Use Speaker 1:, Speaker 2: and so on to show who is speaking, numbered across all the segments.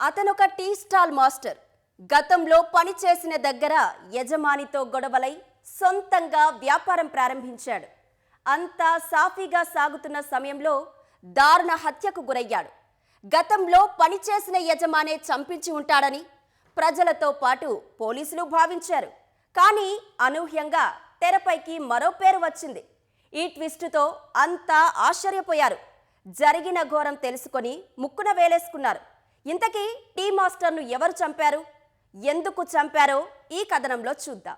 Speaker 1: అతనొక tea stall master. గతంలో పనిచేసిన దగ్గర యజమానితో గొడవలై సొంతంగా వ్యాపారం ప్రారంభించాడు. అంతా సాఫీగా సాగుతున్న సమయంలో దారుణ హత్యకు గురయ్యాడు. గతంలో పనిచేసిన యజమానే చంపించి ఉంటాడని ప్రజలతో పాటు పోలీసులు భావించారు. కానీ అనూహ్యంగా తెరపైకి మరో పేరు వచ్చింది. ఈ ట్విస్టుతో అంతా ఆశ్చర్యపోయారు. జరిగిన ఘోరం తెలుసుకొని ముక్కున వేలేసుకున్నారు. ఇంతకీ టీ మాస్టర్ను ఎవరు చంపారు? ఎందుకు చంపారో ఈ కథనంలో చూద్దాం.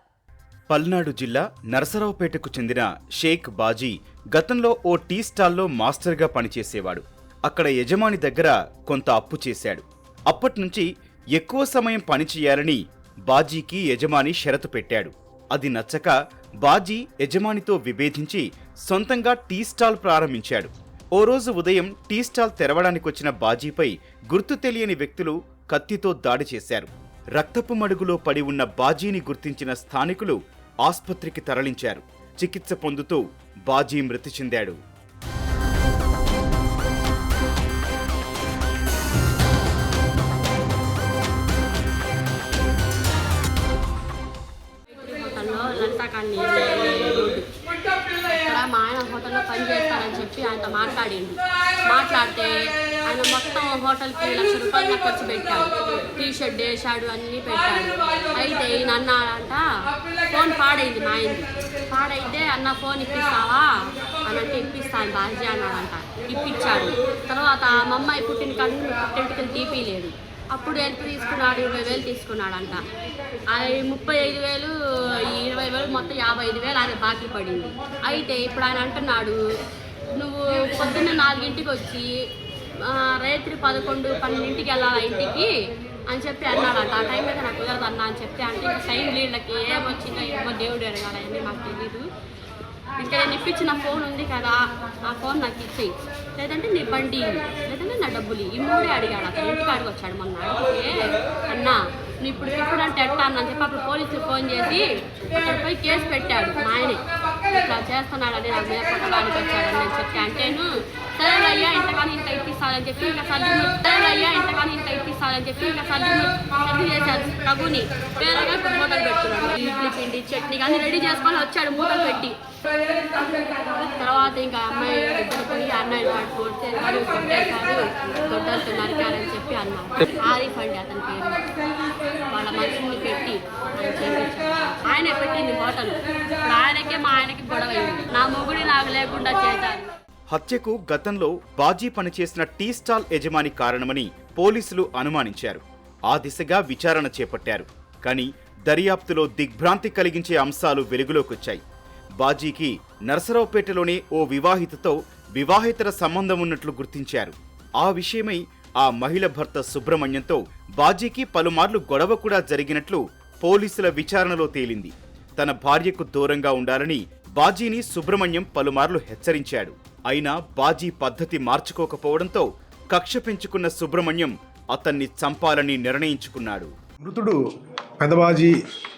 Speaker 2: పల్నాడు జిల్లా నరసరావుపేటకు చెందిన షేక్ బాజీ గతంలో ఓ టీ స్టాల్లో మాస్టర్గా పనిచేసేవాడు. అక్కడ యజమాని దగ్గర కొంత అప్పు చేశాడు. అప్పట్నుంచి ఎక్కువ సమయం పనిచేయాలని బాజీకి యజమాని షరతు పెట్టాడు. అది నచ్చక బాజీ యజమానితో విభేదించి సొంతంగా టీ స్టాల్ ప్రారంభించాడు. ఓ రోజు ఉదయం టీ స్టాల్ తెరవడానికొచ్చిన బాజీపై గుర్తు తెలియని వ్యక్తులు కత్తితో దాడి చేశారు. రక్తపు మడుగులో పడి ఉన్న బాజీని గుర్తించిన స్థానికులు ఆస్పత్రికి తరలించారు. చికిత్స పొందుతూ బాజీ మృతి చెందాడు.
Speaker 3: హలో లంటాకాన్ని ఇక్కడ మా ఆయన హోటల్లో పని చేస్తానని చెప్పి ఆయనతో మాట్లాడింది మాట్లాడితే ఆయన మొత్తం హోటల్కి లక్ష రూపాయలు నాకు ఖర్చు పెట్టాడు. టీ షర్ట్ వేసాడు అన్నీ పెట్టాడు. అయితే ఈయన అన్నాడంట ఫోన్ పాడైంది మా ఆయనది. పాడైతే అన్న ఫోన్ ఇప్పిస్తావా? అని అంటే ఇప్పిస్తాను బాజీ అన్నాడంట. ఇప్పించాడు. తర్వాత మా అమ్మాయి పుట్టిన కళ్ళు పుట్టింటికి తీపి లేదు అప్పుడు ఎంత తీసుకున్నాడు? ఇరవై వేలు తీసుకున్నాడంట. అది ముప్పై ఐదు వేలు ఇరవై వేలు మొత్తం యాభై ఐదు వేలు ఆయన బాకీ పడింది. అయితే ఇప్పుడు ఆయన అంటున్నాడు నువ్వు పొద్దున్న నాలుగింటికి వచ్చి రాత్రి పదకొండు పన్నెండింటికి వెళ్ళాలి ఇంటికి? అని చెప్పి అన్నాడంట. ఆ టైం అయితే నాకు కుదరదు అన్న అని చెప్తే అంటే సైన్ లీళ్ళకి ఏమొచ్చిందో ఏమో దేవుడు అడగాలని మాకు తెలీదు. ఇంకా నేను ఇప్పించిన ఫోన్ ఉంది కదా ఆ ఫోన్ నాకు ఇచ్చేయి. లేదంటే నీ బండి లేదంటే నా డబ్బులు ఈ మూడే అడిగాడు అతను. ఇంటికాడికి వచ్చాడు మొన్న. అడిగితే అన్నా నువ్వు ఇప్పుడు ఇప్పుడు అంటే ఎట్టా? అని చెప్పి అప్పుడు పోలీసులు ఫోన్ చేసి అక్కడ పోయి కేసు పెట్టాడు మా ఆయనే. ఇట్లా చేస్తున్నాడని నాకు మీద పట్టడానికి వచ్చాడని నేను చెప్తే అంటేను సరే అయ్యా ఇంతకాని ఇంత ఇప్పిస్తానని చెప్పి ఇంకా సర్ది సరే అయ్యా ఇంతకాని ఇంత ఇప్పిస్తానని చెప్పి ఇంకా సర్ది సర్ది చేశాడు రఘుని వేరేగా మూటలు పెట్టుకున్నాడు. ఇడ్లీ పిండి చట్నీ కానీ రెడీ చేసుకొని వచ్చాడు మూటలు పెట్టి. తర్వాత ఇంకా అమ్మాయి పోయి అన్నయ్య వాడు కొడితే మరి కొట్టేశారు దొడ్డలతో నరికారని చెప్పి అన్నారు ఆరిఫ్ అండి అతని పేరు. వాళ్ళ మనుషుల్ని పెట్టి ఆయన పెట్టింది హోటల్ ఆయనకే మా ఆయనకి గొడవ నా మొగుడి నాకు లేకుండా చేశారు.
Speaker 2: హత్యకు గతంలో బాజీ పనిచేసిన టీ స్టాల్ యజమాని కారణమని పోలీసులు అనుమానించారు. ఆ దిశగా విచారణ చేపట్టారు. కానీ దర్యాప్తులో దిగ్భ్రాంతి కలిగించే అంశాలు వెలుగులోకొచ్చాయి బాజీకి నరసరావుపేటలోనే ఓ వివాహితతో వివాహేతర సంబంధం ఉన్నట్లు గుర్తించారు. ఆ విషయమై ఆ మహిళ భర్త సుబ్రహ్మణ్యంతో బాజీకి పలుమార్లు గొడవ కూడా జరిగినట్లు పోలీసుల విచారణలో తేలింది. తన భార్యకు దూరంగా ఉండాలని బాజీని సుబ్రహ్మణ్యం పలుమార్లు హెచ్చరించాడు. అయినా బాజీ పద్ధతి మార్చుకోకపోవడంతో కక్ష పెంచుకున్న సుబ్రహ్మణ్యం అతన్ని చంపాలని నిర్ణయించుకున్నాడు.
Speaker 4: మృతుడు పెదబాజీ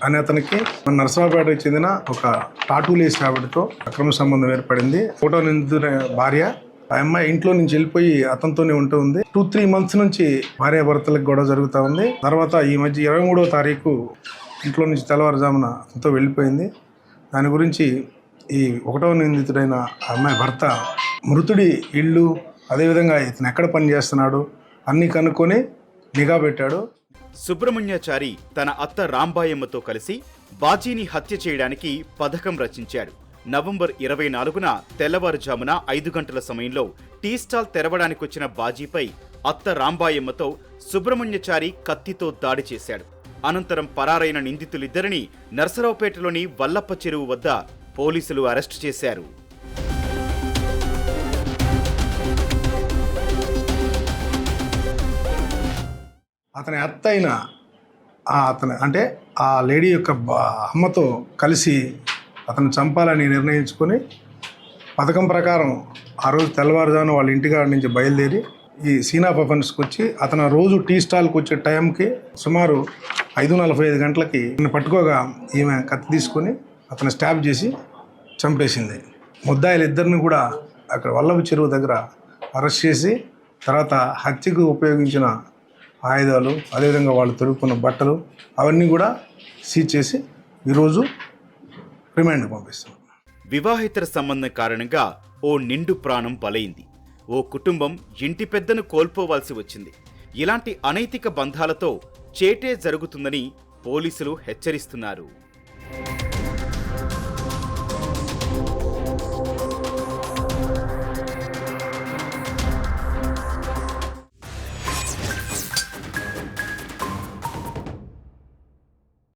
Speaker 4: అనే అతనికి మన నరసరావుపేటకు చెందిన ఒక టాటూ లేస్ ఆవిడతో అక్రమ సంబంధం ఏర్పడింది. ఫోటో నిందితున్న భార్య ఆ అమ్మాయి ఇంట్లో నుంచి వెళ్ళిపోయి అతనితోనే ఉంటూ ఉంది. టూ త్రీ మంత్స్ నుంచి భార్య భర్తలకు గొడవ జరుగుతూ ఉంది. తర్వాత ఈ మధ్య ఇరవై మూడవ తారీఖు ఇంట్లో నుంచి తెల్లవారుజామున అతనితో వెళ్ళిపోయింది. దాని గురించి ఈ ఒకటవ నిందితుడైన ఆ అమ్మాయి భర్త మృతుడి ఇల్లు అదేవిధంగా ఇతను ఎక్కడ పని చేస్తున్నాడు అన్నీ కనుక్కొని నిఘా పెట్టాడు.
Speaker 2: సుబ్రహ్మణ్యాచారి తన అత్త రాంబాయమ్మతో కలిసి బాజీని హత్య చేయడానికి పథకం రచించాడు. నవంబర్ ఇరవై నాలుగున తెల్లవారుజామున ఐదు గంటల సమయంలో టీ స్టాల్ తెరవడానికొచ్చిన బాజీపై అత్త రాంబాయమ్మతో సుబ్రహ్మణ్యచారి కత్తితో దాడి చేశాడు. అనంతరం పరారైన నిందితులిద్దరిని నర్సరావుపేటలోని వల్లప్ప చెరువు వద్ద పోలీసులు అరెస్టు చేశారు.
Speaker 4: అతని అత్త అయిన అతను అంటే ఆ లేడీ యొక్క అమ్మతో కలిసి అతను చంపాలని నిర్ణయించుకొని పథకం ప్రకారం ఆ రోజు తెల్లవారుజామున వాళ్ళ ఇంటికాడ నుంచి బయలుదేరి ఈ సీనా పఫన్స్కి వచ్చి అతను రోజు టీ స్టాల్కి వచ్చే టైంకి సుమారు ఐదు నలభై ఐదు గంటలకి పట్టుకోగా ఈమె కత్తి తీసుకొని అతను స్టాప్ చేసి చంపేసింది. ముద్దాయిలు ఇద్దరిని కూడా అక్కడ వల్లభ చెరువు దగ్గర అరెస్ట్ చేసి తర్వాత హత్యకు ఉపయోగించిన ఆయుధాలు అదేవిధంగా వాళ్ళు తొడుక్కున్న బట్టలు అవన్నీ కూడా సీజ్ చేసి ఈరోజు రిమాండ్ పంపిస్తాం
Speaker 2: వివాహేతర సంబంధం కారణంగా ఓ నిండు ప్రాణం బలైంది. ఓ కుటుంబం ఇంటి పెద్దను కోల్పోవాల్సి వచ్చింది. ఇలాంటి అనైతిక బంధాలతో చేటే జరుగుతుందని పోలీసులు హెచ్చరిస్తున్నారు.